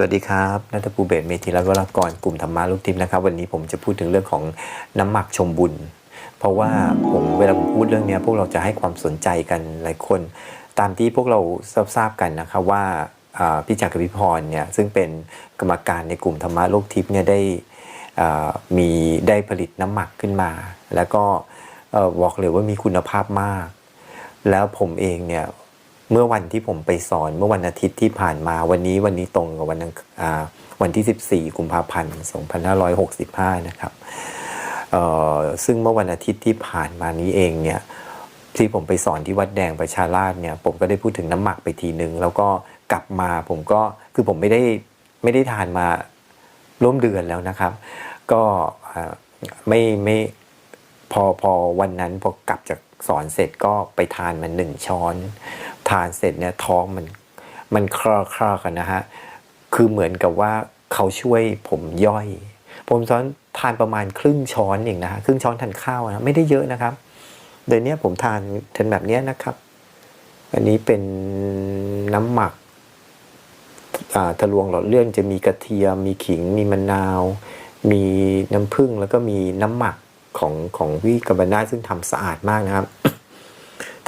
สวัสดีครับนัทภูเบศเมธีและวรากรกลุ่มธรรมาลูกทิพย์นะครับ วันนี้ผมจะพูดถึงเรื่องของน้ำหมักชมบุญ เพราะว่าผมเวลาผมพูดเรื่องนี้พวกเราจะให้ความสนใจกันหลายคน ตามที่พวกเราทราบๆกันนะครับว่าพี่จักรพิพรเนี่ยซึ่งเป็นกรรมการในกลุ่มธรรมะโลกทิพย์เนี่ยได้มีได้ผลิตน้ำหมักขึ้นมา แล้วก็บอกเลยว่ามีคุณภาพมาก แล้วผมเองเนี่ย เมื่อวันที่ผมไปสอนเมื่อวันอาทิตย์ที่ผ่านมาวันนี้วันนี้ตรงกับวันวันที่ 14 กุมภาพันธ์ 2565 นะครับซึ่งเมื่อวันอาทิตย์ที่ผ่านมานี้เองเนี่ยที่ผมไปสอนที่วัดแดงประชาราชเนี่ยผมก็ได้พูดถึงน้ำหมักไปทีหนึ่งแล้วก็กลับมาผมก็คือผมไม่ได้ไม่ได้ทานมาร่วมเดือนแล้วนะครับ ก็ไม่ไม่พอพอวันนั้นพอกลับจากสอนเสร็จก็ไปทานมันหนึ่งช้อน ทานเสร็จเนี่ยท้องมันมันคลอคลอกันนะฮะคือเหมือนกับว่าเขาช่วยผมย่อย ผมตอนทานประมาณครึ่งช้อนเองนะฮะครึ่งช้อนทานข้าวนะไม่ได้เยอะนะครับเดี๋ยวนี้ผมทานทานแบบเนี้ยนะครับ อันนี้เป็นน้ำหมักอ่าทะลวงหลอดเลือดจะมีกระเทียม มีขิง มีมะนาว มีน้ำผึ้งแล้วก็มีน้ำหมักของของวิกับบรรณาซึ่งทำสะอาดมากนะครับ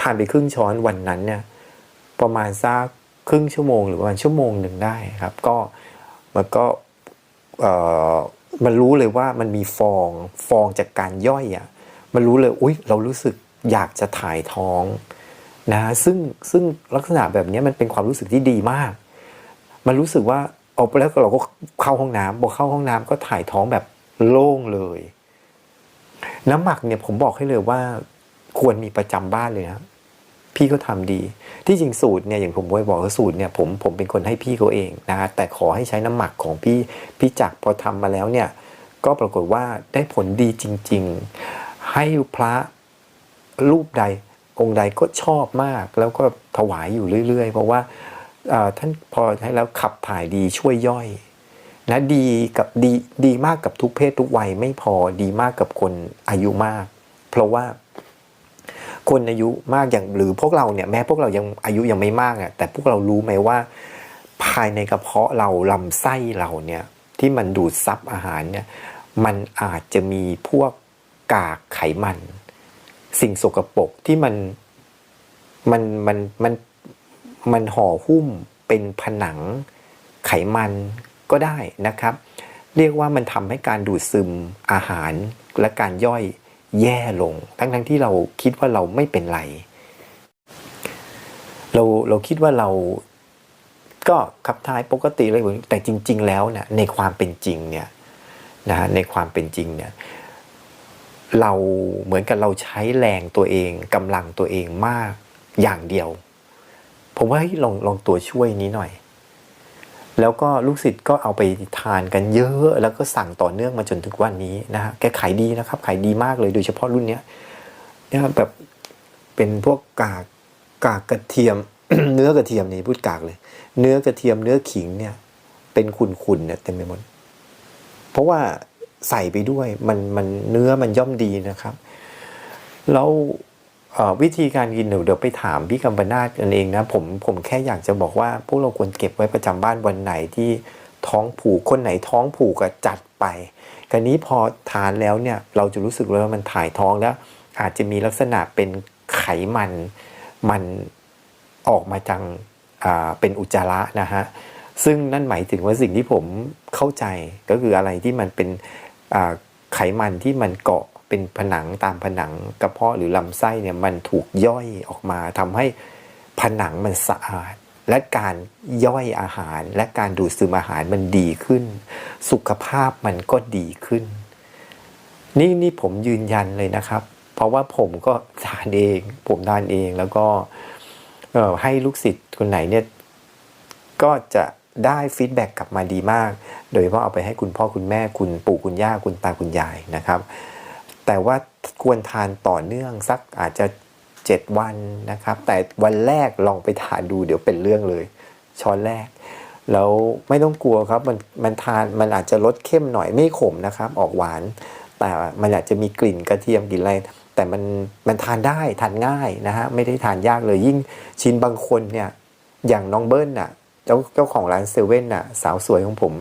ทานไปครึ่งช้อนวันนั้นเนี่ย ประมาณสักครึ่งชั่วโมงหรือประมาณชั่วโมงหนึ่งได้ครับ ก็มันก็มันรู้เลยว่ามันมีฟองฟองจากการย่อยอะมันรู้เลยอุ้ยเรารู้สึกอยากจะถ่ายท้องนะซึ่งซึ่งลักษณะแบบนี้มันเป็นความรู้สึกที่ดีมาก มันรู้สึกว่าเอาไปแล้วเราก็เข้าห้องน้ำบอกเข้าห้องน้ำก็ถ่ายท้องแบบโล่งเลย น้ำหมักเนี่ยผมบอกให้เลยว่า ควรมีประจำบ้านเลยนะ พี่ก็ทำดี ที่จริงสูตรเนี่ยอย่างผมบอกว่าสูตรเนี่ยผมผมเป็นคนให้พี่เขาเองนะฮะแต่ขอให้ใช้น้ำหมักของพี่พี่จักพอทำมาแล้วเนี่ยก็ปรากฏว่าได้ผลดีจริง ๆ ให้พระรูปใดองค์ใดก็ชอบมาก แล้วก็ถวายอยู่เรื่อย ๆ เพราะว่าท่านพอให้แล้วขับถ่ายดีช่วยย่อยนะดีกับดีดีมากกับทุกเพศทุกวัยไม่พอดีมากกับคนอายุมาก เพราะว่า คนอายุมากอย่างหรือพวกเราเนี่ยแม้พวกเรายังอายุยังไม่มากอะแต่พวกเรารู้ไหมว่า ภายในกระเพาะเราลำไส้เราเนี่ยที่มันดูดซับอาหารเนี่ยมันอาจจะมีพวกกากไขมัน สิ่งสกปรกที่มันมันมันมันมันห่อหุ้มเป็นผนังไขมันก็ได้นะครับ เรียกว่ามันทำให้การดูดซึมอาหารและการย่อย แย่ลง ทั้งทั้งๆที่เราคิดว่าเราไม่เป็นไร เราเราคิดว่าเราก็ขับถ่ายปกติเลยแต่จริง ๆ แล้วเนี่ยในความเป็นจริงเนี่ยนะฮะในความเป็นจริงเนี่ยเราเหมือนกับเราใช้แรงตัวเองกำลังตัวเองมากอย่างเดียว ผมว่าเฮ้ลองลองตัวช่วยนี้หน่อย แล้วก็ลูกศิษย์ก็เอาไปทานกันเยอะ แล้วก็สั่งต่อเนื่องมาจนถึงวันนี้นะฮะแกขายดีนะครับ ขายดีมากเลยโดยเฉพาะรุ่นเนี้ยเนี่ยแบบเป็นพวกกากกากกระเทียม เนื้อกระเทียมนี่พูดกากเลย เนื้อกระเทียมเนื้อขิงเนี่ย เป็นขุนๆเนี่ยเต็มไปหมดเพราะว่าใส่ไปด้วยมันมันเนื้อมันย่อมดีนะครับ แล้ว วิธีการกินเดี๋ยวเดี๋ยวไปถามพี่กัมปนาทกันเองนะผมผมแค่อยากจะบอกว่าพวกเราควรเก็บไว้ประจำบ้านวันไหนที่ท้องผูกคนไหนท้องผูกก็จัดไปคราวนี้พอทานแล้วเนี่ยเราจะรู้สึกเลยว่ามันถ่ายท้องแล้ว อาจจะมีลักษณะเป็นไขมันมันออกมาจังเป็นอุจจาระนะฮะซึ่งนั่นหมายถึงว่าสิ่งที่ผมเข้าใจก็คืออะไรที่มันเป็นไขมันที่มันเกาะ เป็นผนังตามผนังกระเพาะหรือลำไส้เนี่ยมันถูกย่อยออกมาทำให้ผนังมันสะอาด และการย่อยอาหาร และการดูดซึมอาหารมันดีขึ้น สุขภาพมันก็ดีขึ้น นี่นี่ผมยืนยันเลยนะครับ เพราะว่าผมก็ทานเอง ผมทานเองแล้วก็ให้ลูกศิษย์คนไหนเนี่ยก็จะได้ฟีดแบ็กกลับมาดีมาก โดยเฉพาะเอาไปให้คุณพ่อคุณแม่คุณปู่คุณย่าคุณตาคุณยายนะครับ แต่ว่าควรทานต่อเนื่องสักอาจจะ 7 วันนะครับ แต่วันแรกลองไปทานดูเดี๋ยวเป็นเรื่องเลย ช้อนแรก แล้วไม่ต้องกลัวครับมันมันทานมันอาจจะรสเข้มหน่อยไม่ขมนะครับ ออกหวาน แต่มันอาจจะมีกลิ่นกระเทียมกลิ่นอะไรแต่มันมันทานได้ทานง่ายนะฮะไม่ได้ทานยากเลยยิ่งชิ้นบางคนเนี่ยอย่างน้องเบิ้ลน่ะเจ้าเจ้าของร้านเซเว่นน่ะสาวสวยของผม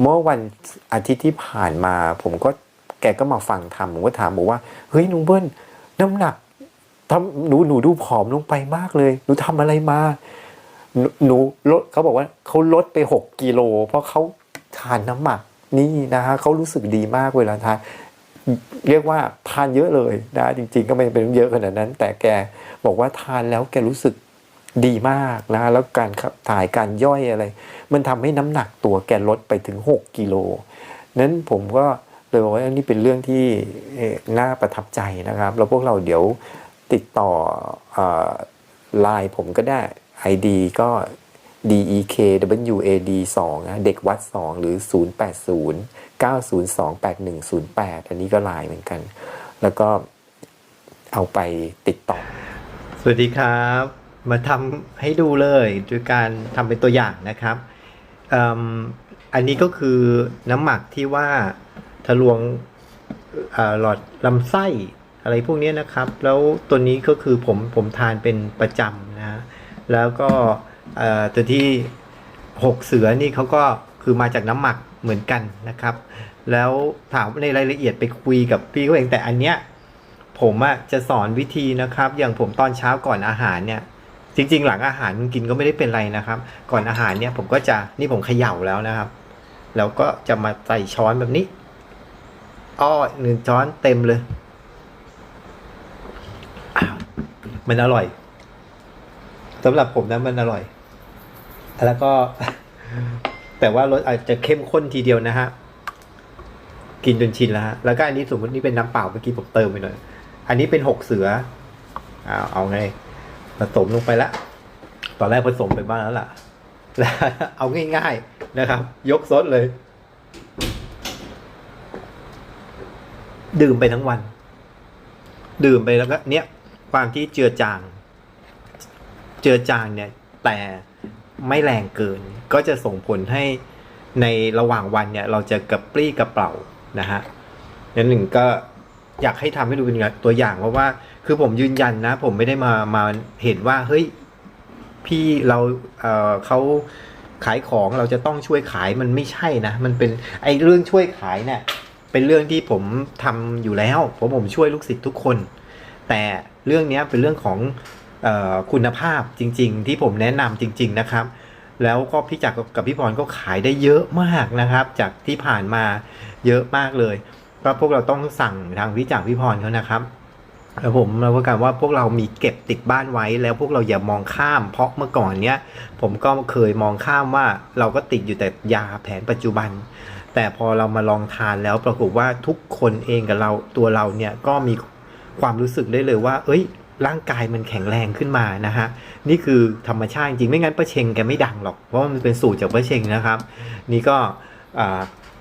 เมื่อวันอาทิตย์ที่ผ่านมาผมก็ แกก็มาฟังทำผมก็ถามบอกว่า เฮ้ยนุงเบิ้ลน้ำหนักทำหนูหนูดูผอมลงไปมากเลย หนูทำอะไรมา หนูลดเขาบอกว่าเขาลดไปหกกิโล เพราะเขาทานน้ำหมักนี่นะฮะเขารู้สึกดีมากเวลาทานเรียกว่าทานเยอะเลยนะจริง ๆ ก็ไม่เป็นเยอะขนาดนั้น แต่แกบอกว่าทานแล้วแกรู้สึกดีมากนะแล้วการขับถ่ายการย่อยอะไร มันทำให้น้ำหนักตัวแกลดไปถึง 6กิโลนั้นผมก็ เลยบอกว่าอันนี้เป็นเรื่องที่น่าประทับใจนะครับ แล้วพวกเราเดี๋ยวติดต่อไลน์ผมก็ได้ ID ก็ DEK WAD 2นะเด็กวัด 2 หรือ 080 902 8108 อันนี้ก็ไลน์เหมือนกัน แล้วก็เอาไปติดต่อ สวัสดีครับ มาทำให้ดูเลยโดยการทำเป็นตัวอย่างนะครับออันนี้ก็คือน้ำหมักที่ว่า ทะลวงหลอดลำไส้อะไรพวกนี้นะครับ แล้วตัวนี้ก็คือผมผมทานเป็นประจำนะแล้วก็ตัวที่หกเสือนี่เขาก็คือมาจากน้ำหมักเหมือนกันนะครับ แล้วถามในรายละเอียดไปคุยกับพี่เขาเองแต่อันเนี้ยผมอะจะสอนวิธีนะครับ อย่างผมตอนเช้าก่อนอาหารเนี่ย จริง ๆ หลังอาหารกินก็ไม่ได้เป็นไรนะครับ ก่อนอาหารเนี่ยผมก็จะนี่ผมเขย่าแล้วนะครับ แล้วก็จะมาใส่ช้อนแบบนี้ อ้อหนึ่งช้อนเต็มเลย มันอร่อยสำหรับผมนะมันอร่อย แล้วก็ แต่ว่ารสอาจจะเข้มข้นทีเดียวนะฮะ กินจนชินแล้วฮะ แล้วก็อันนี้สมมตินี่เป็นน้ำเปล่าเมื่อกี้ผมเติมไปหน่อย อันนี้เป็นหกเสือ เอาเอาไง ผสมลงไปละตอนแรกผสมไปบ้างแล้วล่ะ แล้วเอาง่าย ๆนะครับ ยกซดเลย ดื่มไปทั้งวัน ดื่มไปแล้วก็เนี้ยความที่เจือจาง เจือจางเนี่ย แต่ไม่แรงเกิน ก็จะส่งผลให้ในระหว่างวันเนี่ย เราจะกระปรี้กระเป๋านะฮะนั้นหนึ่งก็อยากให้ทำให้ดูเป็นตัวอย่างเพราะว่า คือผมยืนยันนะ ผมไม่ได้มามาเห็นว่าเฮ้ยพี่เราเออเขาขายของเราจะต้องช่วยขายมันไม่ใช่นะ มันเป็นไอเรื่องช่วยขายเนี่ย เป็นเรื่องที่ผมทำอยู่แล้วเพราะผมช่วยลูกศิษย์ทุกคน แต่เรื่องนี้เป็นเรื่องของออคุณภาพจริง ๆ ที่ผมแนะนำจริง ๆนะครับ แล้วก็พี่จักรกับพี่พรก็ขายได้เยอะมากนะครับ จากที่ผ่านมาเยอะมากเลยก็พวกเราต้องสั่งทางพี่จักรพี่พรเขานะครับแล้วผมเราก็การว่าพวกเรามีเก็บติดบ้านไว้แล้วพวกเราอย่ามองข้าม เพราะเมื่อก่อนเนี้ยผมก็เคยมองข้ามว่าเราก็ติดอยู่แต่ยาแผนปัจจุบัน แต่พอเรามาลองทานแล้วปรากฏว่าทุกคนเองกับเราตัวเราเนี่ยก็มีความรู้สึกได้เลยว่า เอ้ย ร่างกายมันแข็งแรงขึ้นมานะฮะ นี่คือธรรมชาติจริงไม่งั้นป้าเชงแกไม่ดังหรอก เพราะมันเป็นสูตรจากป้าเชงนะครับ นี่ก็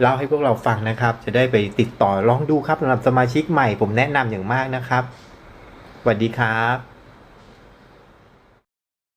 เล่าให้พวกเราฟังนะครับ จะได้ไปติดต่อลองดูครับสำหรับสมาชิกใหม่ผมแนะนำอย่างมากนะครับสวัสดีครับ